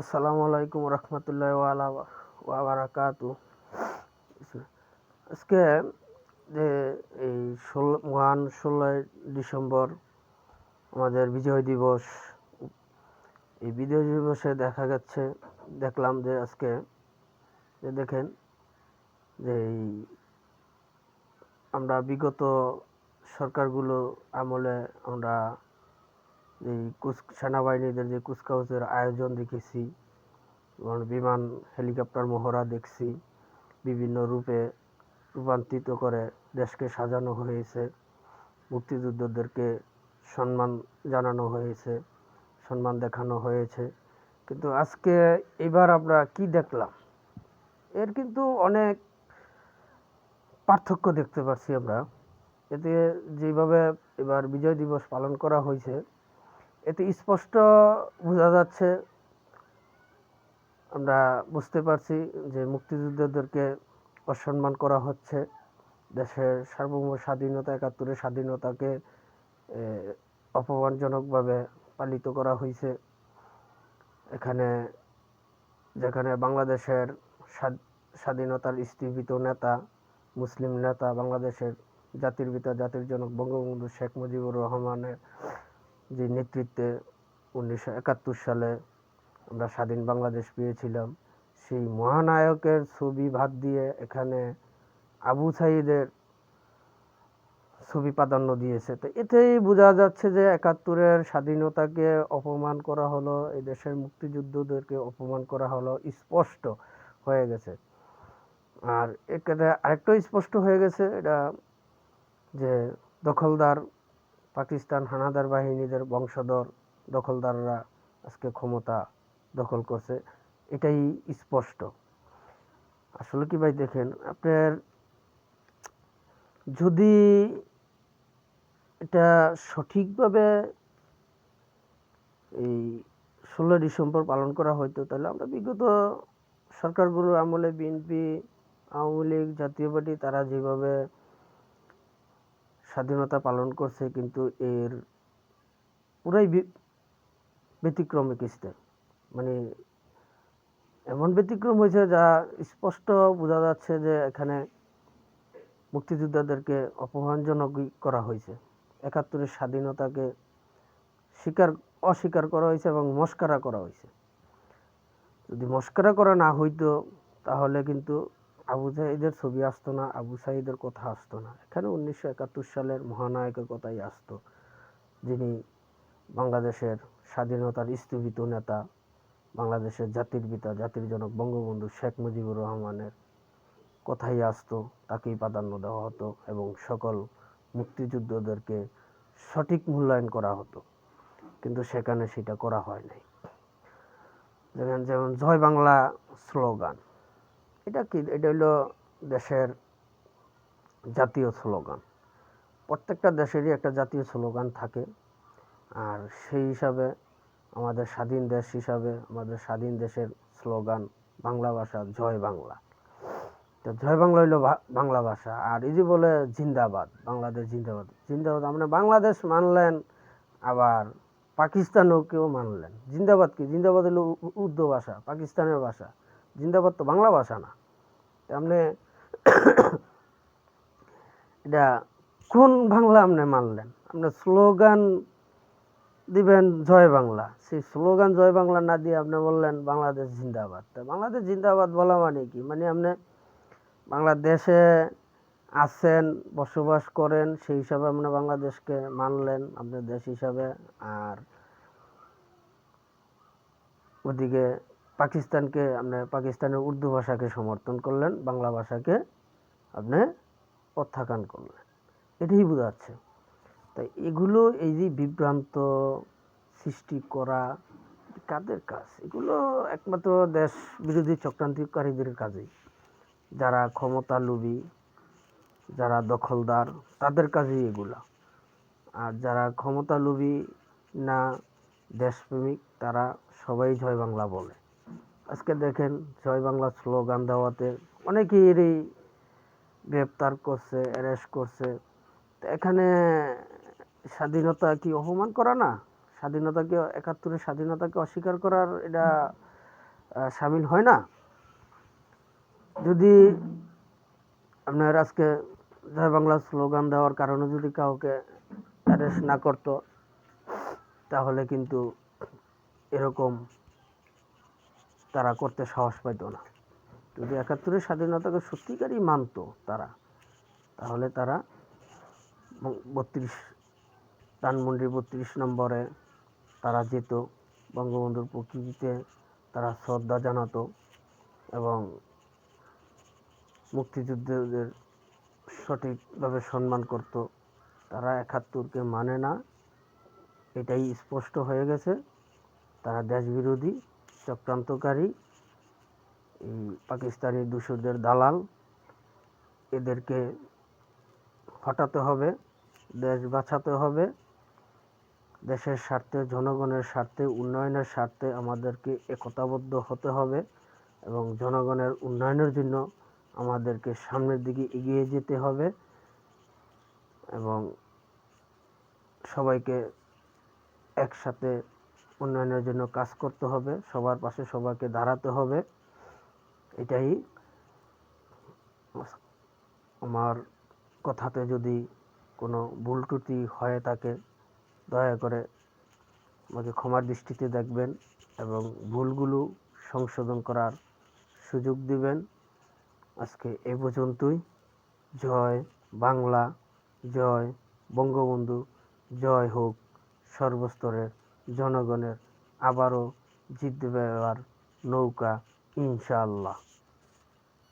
আসসালামু আলাইকুম রহমতুল্লাহ ওয়াবারাকাতু আজকে যে এই ষোলো, মহান ষোলোই ডিসেম্বর আমাদের বিজয় দিবস, এই বিজয় দিবসে দেখা যাচ্ছে দেখলাম যে আজকে যে দেখেন যে এই আমরা বিগত সরকারগুলো আমলে আমরা এই কুচ সেনাবাহিনীদের যে কুচকাওয়াজের আয়োজন দেখেছি বিমান, হেলিকপ্টার মহড়া দেখছি, বিভিন্ন রূপে রূপান্তরিত করে দেশকে সাজানো হয়েছে, মুক্তিযুদ্ধদেরকে সম্মান জানানো হয়েছে, সম্মান দেখানো হয়েছে। কিন্তু আজকে এবার আমরা কি দেখলাম? এর কিন্তু অনেক পার্থক্য দেখতে পাচ্ছি আমরা। এতে যেভাবে এবার বিজয় দিবস পালন করা হয়েছে এতে স্পষ্ট বোঝা যাচ্ছে। আমরা বুঝতে পারছি যে মুক্তিযুদ্ধদেরকে অসম্মান করা হচ্ছে। দেশের সার্বভৌম স্বাধীনতা, একাত্তরের স্বাধীনতাকে অপমানজনকভাবে পালিত করা হয়েছে। এখানে, যেখানে বাংলাদেশের স্বাধীনতার স্থীপিত নেতা, মুসলিম নেতা, বাংলাদেশের জাতির পিতা, জাতির জনক বঙ্গবন্ধু শেখ মুজিবুর রহমানের যে নেতৃত্বে উনিশশো একাত্তর সালে আমরা স্বাধীন বাংলাদেশ পেয়েছিলাম, সেই মহানায়কের ছবি ভাত দিয়ে এখানে আবু সাইদের ছবি প্রাধান্য দিয়েছে। তো এতেই বোঝা যাচ্ছে যে একাত্তরের স্বাধীনতাকে অপমান করা হলো, এই দেশের মুক্তিযুদ্ধদেরকে অপমান করা হলো, স্পষ্ট হয়ে গেছে। আর এখানে আরেকটাও স্পষ্ট হয়ে গেছে এটা যে দখলদার পাকিস্তান হানাদার বাহিনীদের বংশধর দখলদাররা আজকে ক্ষমতা দখল করছে। এটাই স্পষ্ট। আসলে কি ভাই দেখেন, আপনার যদি এটা সঠিকভাবে এই ষোলো ডিসেম্বর পালন করা হইতো, তাহলে আমরা বিগত সরকারগুলোর আমলে বিএনপি, আওয়ামী লীগ, জাতীয় পার্টি, তারা যেভাবে স্বাধীনতা পালন করছে কিন্তু এর পুরাই ব্যতিক্রমী কিস্তে। মানে এমন ব্যতিক্রম হয়েছে যা স্পষ্ট বোঝা যাচ্ছে যে এখানে মুক্তিযোদ্ধাদেরকে অপমানজনক করা হয়েছে। একাত্তরের স্বাধীনতাকে স্বীকার, অস্বীকার করা হয়েছে এবং মস্কারা করা হয়েছে। যদি মস্কারা করা না হইতো, তাহলে কিন্তু আবু সাইদের ছবি আসতো না, আবু সাইদের কথা আসতো না। এখানে উনিশশো একাত্তর সালের মহানায়কের কথাই আসতো, যিনি বাংলাদেশের স্বাধীনতার স্থীপিত নেতা, বাংলাদেশের জাতির পিতা, জাতির জনক বঙ্গবন্ধু শেখ মুজিবুর রহমানের কথাই আসতো, তাকেই প্রাধান্য দেওয়া হতো এবং সকল মুক্তিযুদ্ধদেরকে সঠিক মূল্যায়ন করা হতো। কিন্তু সেখানে সেটা করা হয় নাই। যেমন, জয় বাংলা স্লোগান। এটা কি? এটা হলো দেশের জাতীয় স্লোগান। প্রত্যেকটা দেশেরই একটা জাতীয় স্লোগান থাকে। আর সেই হিসাবে আমাদের স্বাধীন দেশ হিসাবে আমাদের স্বাধীন দেশের স্লোগান বাংলা ভাষা, জয় বাংলা। তো জয় বাংলা হইল বাংলা ভাষা। আর এই যে বলে জিন্দাবাদ, বাংলাদেশ জিন্দাবাদ। জিন্দাবাদ আপনি বাংলাদেশ মানলেন, আবার পাকিস্তানও কেউ মানলেন। জিন্দাবাদ কি? জিন্দাবাদ হলো উর্দু ভাষা, পাকিস্তানের ভাষা। জিন্দাবাদ তো বাংলা ভাষা না। আপনি এটা কোন বাংলা আপনি মানলেন? আপনার স্লোগান দিবেন জয় বাংলা। সেই স্লোগান জয় বাংলা না দিয়ে আপনি বললেন বাংলাদেশ জিন্দাবাদ। তা বাংলাদেশ জিন্দাবাদ বলা মানে কি? মানে আপনি বাংলাদেশে আছেন, বসবাস করেন, সেই হিসাবে আপনি বাংলাদেশকে মানলেন আপনার দেশ হিসাবে। আর ওদিকে পাকিস্তানকে, আপনি পাকিস্তানের উর্দু ভাষাকে সমর্থন করলেন, বাংলা ভাষাকে আপনি প্রত্যাখ্যান করলেন। এটাই বোঝাচ্ছে তাই এগুলো এই যে বিভ্রান্ত সৃষ্টি করা কাদের কাজ? এগুলো একমাত্র দেশ বিরোধী চক্রান্তিকারীদের কাজেই। যারা ক্ষমতা লোভী যারা দখলদার, তাদের কাজেই এগুলা। আর যারা ক্ষমতা লোভী না দেশপ্রেমিক, তারা সবাই জয় বাংলা বলে। আজকে দেখেন জয় বাংলা স্লোগান দেওয়াতে অনেকেরই গ্রেপ্তার করছে অ্যারেস্ট করছে। তো এখানে স্বাধীনতা কি অপমান করা না? স্বাধীনতাকে, একাত্তরের স্বাধীনতাকে অস্বীকার করার এটা সামিল হয় না? যদি আপনার আজকে জয় বাংলা স্লোগান দেওয়ার কারণে যদি কাউকে অ্যারেস্ট না করতো, তাহলে কিন্তু এরকম তারা করতে সাহস পাইতো না। যদি একাত্তরের স্বাধীনতাকে সত্যিকারই মানতো তারা, তাহলে তারা বত্রিশ ধানমন্ডি বত্রিশ নম্বরে তারা যেত বঙ্গবন্ধুর প্রকৃতিতে তারা শ্রদ্ধা জানাতো এবং মুক্তিযুদ্ধদের সঠিকভাবে সম্মান করত। তারা একাত্তরকে মানে না, এটাই স্পষ্ট হয়ে গেছে। তারা দেশবিরোধী। চক্রান্তকারী, এই পাকিস্তানি দূষরদের দালাল। এদেরকে হটাতে হবে, দেশ বাঁচাতে হবে। দেশের স্বার্থে, জনগণের স্বার্থে, উন্নয়নের স্বার্থে আমাদেরকে একতাবদ্ধ হতে হবে এবং জনগণের উন্নয়নের জন্য আমাদেরকে সামনের দিকে এগিয়ে যেতে হবে এবং সবাইকে একসাথে উন্নয়নের জন্য কাজ করতে হবে, সবার পাশে সবাইকে দাঁড়াতে হবে। এটাই আমার কথাতে যদি কোনো ভুল ত্রুটি হয়ে থাকে দয়া করে আমাকে ক্ষমার দৃষ্টিতে দেখবেন এবং ভুলগুলো সংশোধন করার সুযোগ দিবেন। আজকে এ পর্যন্তই। জয় বাংলা, জয় বঙ্গবন্ধু, জয় হোক সর্বস্তরের জনগণের আবারও জিতবে এবার নৌকা ইনশাআল্লাহ।